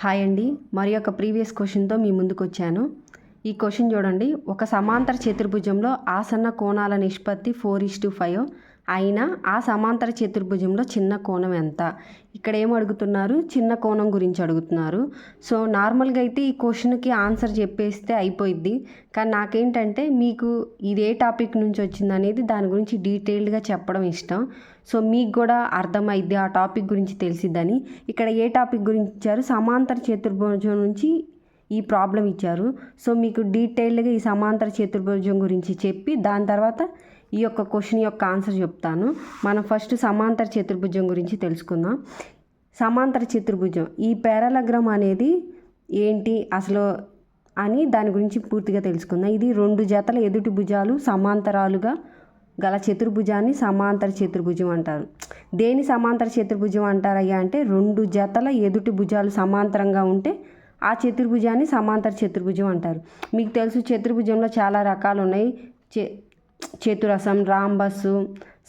Hi అండి. మరి యొక్క ప్రీవియస్ క్వశ్చన్తో మీ ముందుకు వచ్చాను ఈ క్వశ్చన్ చూడండి. ఒక సమాంతర చతుర్భుజంలో ఆసన్న కోణాల నిష్పత్తి ఫోర్ ఇస్ టు ఫైవ్. అయినా ఆ సమాంతర చతుర్భుజంలో చిన్న కోణం ఎంత? ఇక్కడ ఏం అడుగుతున్నారు? చిన్న కోణం గురించి అడుగుతున్నారు. సో నార్మల్గా అయితే ఈ క్వశ్చన్కి ఆన్సర్ చెప్పేస్తే అయిపోయిద్ది. కానీ నాకేంటంటే మీకు ఇది ఏ టాపిక్ నుంచి వచ్చింది అనేది దాని గురించి డీటెయిల్డ్గా చెప్పడం ఇష్టం. సో మీకు కూడా అర్థమైద్ది ఆ టాపిక్ గురించి తెలిసిద్దని. ఇక్కడ ఏ టాపిక్ గురించి ఇచ్చారు? సమాంతర చతుర్భుజం నుంచి ఈ ప్రాబ్లం ఇచ్చారు. సో మీకు డీటెయిల్డ్గా ఈ సమాంతర చతుర్భుజం గురించి చెప్పి దాని తర్వాత ఈ యొక్క క్వశ్చన్ యొక్క ఆన్సర్ చెప్తాను. మనం ఫస్ట్ సమాంతర చతుర్భుజం గురించి తెలుసుకుందాం. సమాంతర చతుర్భుజం ఈ పారలగ్రామ్ అనేది ఏంటి అసలు అని దాని గురించి పూర్తిగా తెలుసుకుందాం. ఇది రెండు జతల ఎదుటి భుజాలు సమాంతరాలుగా గల చతుర్భుజాన్ని సమాంతర చతుర్భుజం అంటారు. దేని సమాంతర చతుర్భుజం అంటారయ్యా అంటే రెండు జతల ఎదుటి భుజాలు సమాంతరంగా ఉంటే ఆ చతుర్భుజాన్ని సమాంతర చతుర్భుజం అంటారు. మీకు తెలుసు చతుర్భుజంలో చాలా రకాలు ఉన్నాయి. చే చతురసం రాంబస్సు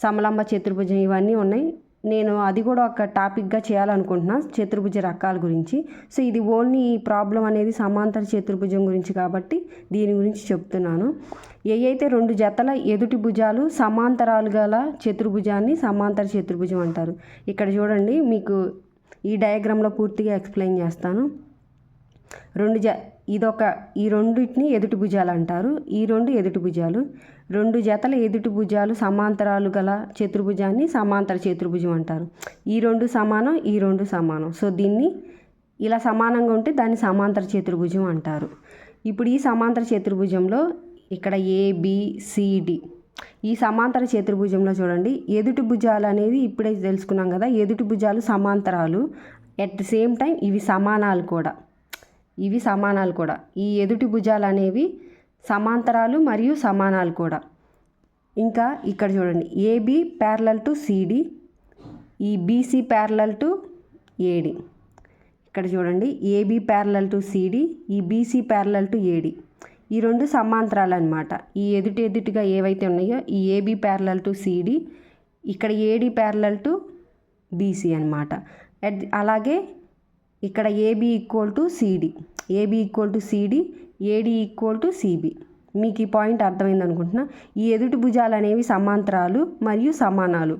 సమలంబ చతుర్భుజం ఇవన్నీ ఉన్నాయి. నేను అది కూడా ఒక టాపిక్గా చేయాలనుకుంటున్నా చతుర్భుజ రకాల గురించి. సో ఇది ఓన్లీ ఈ ప్రాబ్లం అనేది సమాంతర చతుర్భుజం గురించి కాబట్టి దీని గురించి చెప్తున్నాను. ఏ అయితే రెండు జతల ఎదుటి భుజాలు సమాంతరాలు గల చతుర్భుజాన్ని సమాంతర చతుర్భుజం అంటారు. ఇక్కడ చూడండి మీకు ఈ డయాగ్రామ్లో పూర్తిగా ఎక్స్ప్లెయిన్ చేస్తాను. రెండు జ ఇదొక ఈ రెండింటిని ఎదుటి భుజాలు అంటారు. ఈ రెండు ఎదుటి భుజాలు. రెండు జతల ఎదుటి భుజాలు సమాంతరాలు గల చతుర్భుజాన్ని సమాంతర చతుర్భుజం అంటారు. ఈ రెండు సమానం ఈ రెండు సమానం. సో దీన్ని ఇలా సమానంగా ఉంటే దాన్ని సమాంతర చతుర్భుజం అంటారు. ఇప్పుడు ఈ సమాంతర చతుర్భుజంలో ఇక్కడ ఏబిసిడి ఈ సమాంతర చతుర్భుజంలో చూడండి. ఎదుటి భుజాలు అనేది ఇప్పుడే తెలుసుకున్నాం కదా. ఎదుటి భుజాలు సమాంతరాలు. ఎట్ ద సేమ్ టైం ఇవి సమానాలు కూడా. ఇవి సమానాలు కూడా. ఈ ఎదుటి భుజాలు అనేవి సమాంతరాలు మరియు సమానాలు కూడా. ఇంకా ఇక్కడ చూడండి ఏబి ప్యారలల్ టు సిడి ఈ బీసీ ప్యారలల్ టు ఏడి ఇక్కడ చూడండి ఏబి ప్యారలల్ టు సిడి ఈ బీసీ ప్యారలల్ టు ఏడి ఈ రెండు సమాంతరాలు అనమాట ఈ ఎదుటి ఎదుటిగా ఏవైతే ఉన్నాయో ఈ ఏబి ప్యారలల్ టు సిడి ఇక్కడ ఏడి ప్యారలల్ టు బీసీ అనమాట అలాగే ఇక్కడ AB equal to CD AB equal to CD AD equal to CB మీకు ఈ పాయింట్ అర్థమైంది అనుకుంటున్నా. ఈ ఎదుటి భుజాలు అనేవి సమాంతరాలు మరియు సమానాలు.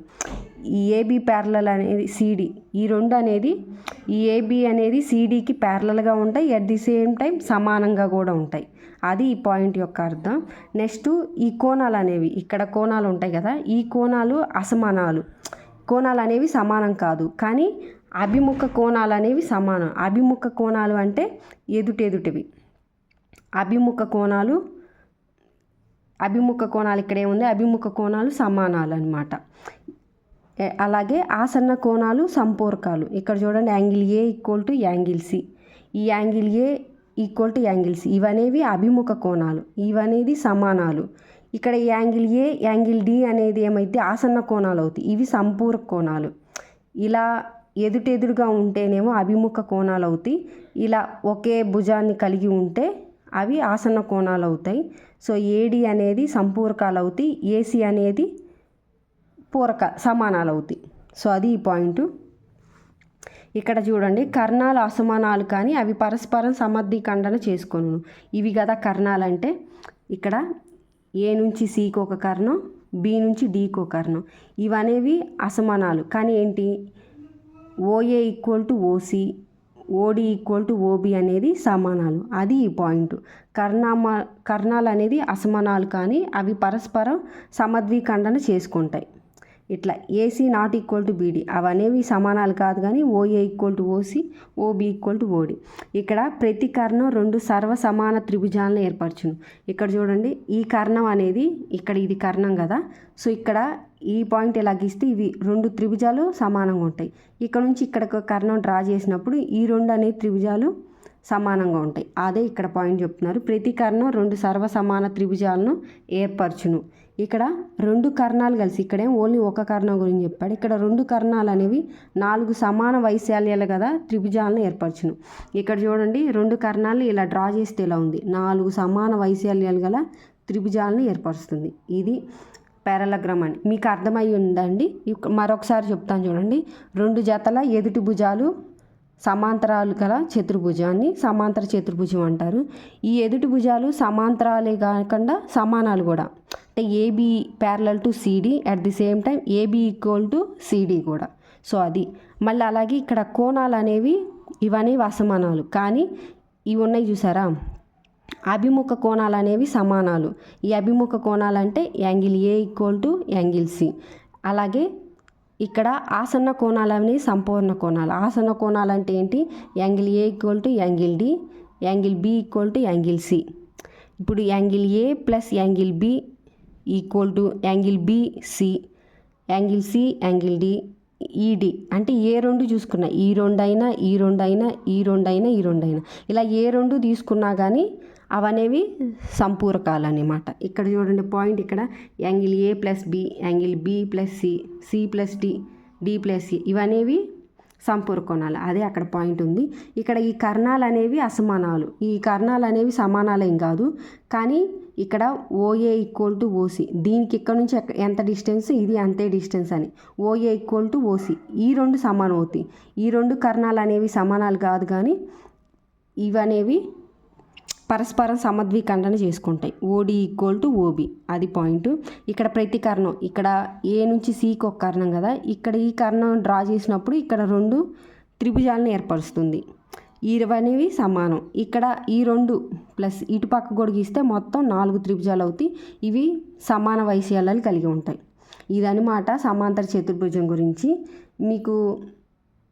ఈ ఏబి ప్యారలల్ అనేది సిడి ఈ రెండు అనేది ఈ ఏబి అనేది సిడికి ప్యారలల్గా ఉంటాయి అట్ ది సేమ్ టైం సమానంగా కూడా ఉంటాయి. అది ఈ పాయింట్ యొక్క అర్థం. నెక్స్ట్ ఈ కోణాలు అనేవి. ఇక్కడ కోణాలు ఉంటాయి కదా ఈ కోణాలు అసమానాలు. కోణాలు అనేవి సమానం కాదు. కానీ అభిముఖ కోణాలు అనేవి సమానం. అభిముఖ కోణాలు అంటే ఎదుటెదుటివి. అభిముఖ కోణాలు అభిముఖ కోణాలు ఇక్కడ ఏముంది అభిముఖ కోణాలు సమానాలు అనమాట అలాగే ఆసన్న కోణాలు సంపూర్కాలు. ఇక్కడ చూడండి angle A equal to angle C ఈ angle A equal to angle C ఇవనేవి అభిముఖ కోణాలు. ఇవనేది సమానాలు. ఇక్కడ యాంగిల్ ఏ యాంగిల్ డి అనేది ఏమైతే ఆసన్న కోణాలు అవుతాయి. ఇవి సంపూర్క కోణాలు. ఇలా ఎదుటెదురుగా ఉంటేనేమో అభిముఖ కోణాలు అవుతాయి. ఇలా ఒకే భుజాన్ని కలిగి ఉంటే అవి ఆసన కోణాలు అవుతాయి సో ఏడి అనేది సంపూరకాలు అవుతాయి ఏసీ అనేది పూరక సమానాలు అవుతాయి సో అది ఈ పాయింట్. ఇక్కడ చూడండి కర్ణాలు అసమానాలు కానీ అవి పరస్పరం సమర్థీఖండన చేసుకొను ఇవి కదా కర్ణాలు అంటే ఇక్కడ ఏ నుంచి సికి ఒక కర్ణం బి నుంచి డికి ఒక కర్ణం. ఇవనేవి అసమానాలు. కానీ ఏంటి? OA equal to OC OD equal to OB అనేది సమానాలు. అది ఈ పాయింట్. కర్ణామ కర్ణాలు అనేది అసమానాలు కానీ అవి పరస్పరం సమద్వీఖండన చేసుకుంటాయి. ఇట్లా AC not equal to BD అవనేవి సమానాలు కాదు కానీ OA equal to OC OB equal to OD ఇక్కడ ప్రతి కర్ణం రెండు సర్వ సమాన త్రిభుజాలను ఏర్పరచును. ఇక్కడ చూడండి ఈ కర్ణం అనేది ఇక్కడ ఇది కర్ణం కదా. సో ఇక్కడ ఈ పాయింట్ ఎలా గీస్తే ఇవి రెండు త్రిభుజాలు సమానంగా ఉంటాయి. ఇక్కడ నుంచి ఇక్కడ కర్ణం డ్రా చేసినప్పుడు ఈ రెండు అనే త్రిభుజాలు సమానంగా ఉంటాయి. అదే ఇక్కడ పాయింట్ చెప్తున్నారు. ప్రతి కర్ణం రెండు సర్వ సమాన త్రిభుజాలను ఏర్పరచును. ఇక్కడ రెండు కర్ణాలు కలిసి ఇక్కడేం ఓన్లీ ఒక కర్ణం గురించి చెప్పాడు. ఇక్కడ రెండు కర్ణాలు అనేవి నాలుగు సమాన వైశాల్యాలు కదా త్రిభుజాలను ఏర్పరచును. ఇక్కడ చూడండి రెండు కర్ణాలు ఇలా డ్రా చేస్తే ఇలా ఉంది? నాలుగు సమాన వైశాల్యాలు గల త్రిభుజాలను ఏర్పరుస్తుంది. ఇది పారలగ్రామ్ అని. మీకు అర్థమై ఉందండి మరొకసారి చెప్తాను చూడండి. రెండు జతల ఎదుటి భుజాలు సమాంతరాలు గల చతుర్భుజాన్ని సమాంతర చతుర్భుజం అంటారు. ఈ ఎదుటి భుజాలు సమాంతరాలే కాకుండా సమానాలు కూడా. అంటే AB parallel to CD at the same time AB equal to CD కూడా. సో అది. మళ్ళీ అలాగే ఇక్కడ కోణాలు అనేవి ఇవనేవి అసమానాలు కానీ ఇవి ఉన్నాయి చూసారా? అభిముఖ కోణాలు అనేవి సమానాలు. ఈ అభిముఖ కోణాలు అంటే angle A equal to angle C అలాగే ఇక్కడ ఆసన్న కోణాలు అనేవి సంపూర్ణ కోణాలు. ఆసన్న కోణాలు అంటే ఏంటి? Angle A equal to angle D angle B equal to angle C ఇప్పుడు angle A plus angle B equal to angle B C. Angle C angle D ED అంటే ఏ రెండు చూసుకున్నా ఈ రెండు అయినా ఈ రెండు అయినా ఈ రెండు అయినా ఈ రెండు అయినా ఇలా ఏ రెండు తీసుకున్నా కానీ అవనేవి సంపూరకాలు అనమాట ఇక్కడ చూడండి పాయింట్ ఇక్కడ. Angle A plus B angle B plus C C plus D D plus C ఇవనేవి సంపూరకోణాలు. అదే అక్కడ పాయింట్ ఉంది. ఇక్కడ ఈ కర్ణాలు అనేవి అసమానాలు. ఈ కర్ణాలు అనేవి సమానాలేం కాదు. కానీ ఇక్కడ ఓఏ ఈక్వల్ టు ఓసి. దీనికి ఇక్కడ నుంచి ఎంత డిస్టెన్స్? ఇది అంతే డిస్టెన్స్ అని. OA equal to OC. ఈ రెండు సమానం అవుతాయి. ఈ రెండు కర్ణాలు అనేవి సమానాలు కాదు కానీ ఇవనేవి పరస్పరం సమద్వీఖండన చేసుకుంటాయి. OD equal to OB. అది పాయింట్. ఇక్కడ ప్రతి కర్ణం. ఇక్కడ ఏ నుంచి సికి ఒక కర్ణం కదా. ఇక్కడ ఈ కర్ణం డ్రా చేసినప్పుడు ఇక్కడ రెండు త్రిభుజాలను ఏర్పరుస్తుంది. ఈ అనేవి సమానం. ఇక్కడ ఈ రెండు ప్లస్ ఇటు పక్క కూడా గీస్తే మొత్తం నాలుగు త్రిభుజాలు అవుతాయి. ఇవి సమాన వైశాల్యాలు కలిగి ఉంటాయి. ఇదనమాట సమాంతర చతుర్భుజం గురించి. మీకు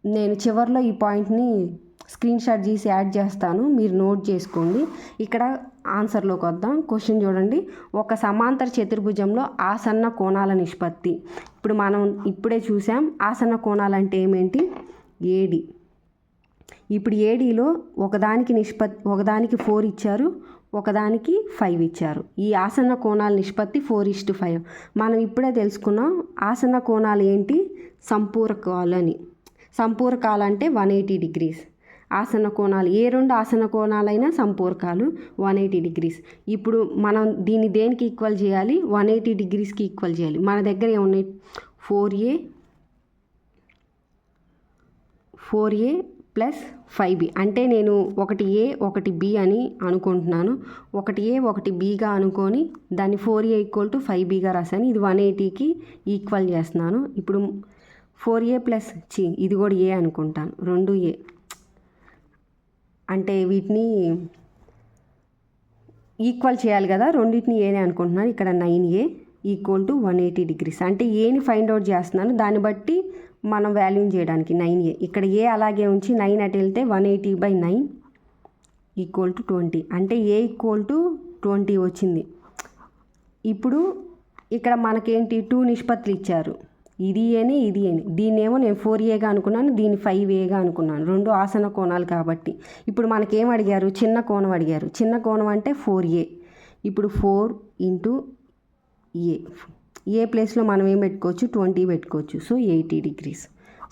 నేను చివరిలో ఈ పాయింట్ని స్క్రీన్ షాట్ చేసి యాడ్ చేస్తాను. మీరు నోట్ చేసుకోండి. ఇక్కడ ఆన్సర్లోకి వద్దాం. క్వశ్చన్ చూడండి. ఒక సమాంతర చతుర్భుజంలో ఆసన్న కోణాల నిష్పత్తి. ఇప్పుడు మనం ఇప్పుడే చూసాం. ఆసన్న కోణాలు అంటే ఏమేంటి? ఏడి. ఇప్పుడు ఏడీలో ఒకదానికి నిష్పత్తి ఒకదానికి ఫోర్ ఇచ్చారు ఒకదానికి ఫైవ్ ఇచ్చారు. ఈ ఆసన కోణాల నిష్పత్తి ఫోర్ ఇస్ టు ఫైవ్ మనం ఇప్పుడే తెలుసుకున్నాం ఆసన కోణాలు ఏంటి? సంపూరకాలు అని. సంపూరకాలు అంటే వన్ ఎయిటీ డిగ్రీస్ ఆసన కోణాలు ఏ రెండు ఆసన కోణాలైనా సంపూరకాలు వన్ ఎయిటీ డిగ్రీస్ ఇప్పుడు మనం దీన్ని దేనికి ఈక్వల్ చేయాలి? వన్ ఎయిటీ డిగ్రీస్కి ఈక్వల్ చేయాలి. మన దగ్గర ఏమున్నాయి? Four A four A plus five B. అంటే నేను ఒకటి ఏ ఒకటి బి అని అనుకుంటున్నాను. ఒకటి ఏ ఒకటి బిగా అనుకొని దాన్ని four A equal to five బిగా రాశాను. ఇది వన్ ఎయిటీకి ఈక్వల్ చేస్తున్నాను. ఇప్పుడు ఫోర్ ఏ ప్లస్ చి ఇది కూడా ఏ అనుకుంటాను. రెండు ఏ. అంటే వీటిని ఈక్వల్ చేయాలి కదా. రెండింటిని ఏనే అనుకుంటున్నాను. ఇక్కడ nine A equal to one eighty degrees. అంటే ఏని ఫైండ్ అవుట్ చేస్తున్నాను. దాన్ని బట్టి మనం వాల్యూని చేయడానికి నైన్ ఏ ఇక్కడ ఏ అలాగే ఉంచి నైన్ అటు వెళ్తే one eighty by nine equal to twenty. అంటే ఏ ఈక్వల్ టు ట్వంటీ వచ్చింది? ఇప్పుడు ఇక్కడ మనకేంటి? టూ నిష్పత్తులు ఇచ్చారు. ఇది ఏని ఇది ఏని. దీన్నేమో నేను ఫోర్ ఏగా అనుకున్నాను దీన్ని ఫైవ్ ఏగా అనుకున్నాను. రెండు ఆసన కోణాలు కాబట్టి. ఇప్పుడు మనకేం అడిగారు? చిన్న కోణం అడిగారు. చిన్న కోణం అంటే ఫోర్ ఏ. ఇప్పుడు ఫోర్ ఇంటూ ఏ. ఏ ప్లేస్లో మనం ఏం పెట్టుకోవచ్చు? ట్వంటీ పెట్టుకోవచ్చు. So eighty degrees.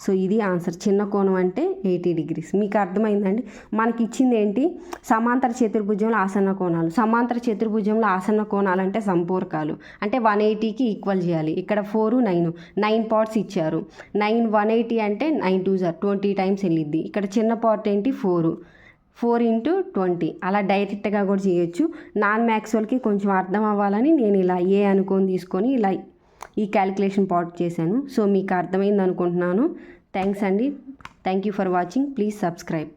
సో ఇది ఆన్సర్. చిన్న కోణం అంటే ఎయిటీ డిగ్రీస్. మీకు అర్థమైందండి? మనకి ఇచ్చింది ఏంటి సమాంతర చతుర్భుజంలో ఆసన్న కోణాలు. సమాంతర చతుర్భుజంలో ఆసన్న కోణాలు అంటే సంపూర్కాలు. అంటే వన్ ఎయిటీకి ఈక్వల్ చేయాలి. ఇక్కడ ఫోరు నైన్. నైన్ పార్ట్స్ ఇచ్చారు. నైన్ వన్ ఎయిటీ అంటే నైన్ టూ జార్ ట్వంటీ టైమ్స్ వెళ్ళిద్ది. ఇక్కడ చిన్న పార్ట్ ఏంటి? ఫోరు. Four into twenty. అలా డైరెక్ట్గా కూడా చేయొచ్చు. నాన్ మ్యాథ్స్ వాళ్ళకి కొంచెం అర్థం అవ్వాలని నేను ఇలా ఏ అనుకొని తీసుకొని ఇలా ఈ క్యాలిక్యులేషన్ పాట్ చేశాను. సో మీకు అర్థమైంది అనుకుంటున్నాను థ్యాంక్స్ అండి. Thank you for watching. Please subscribe.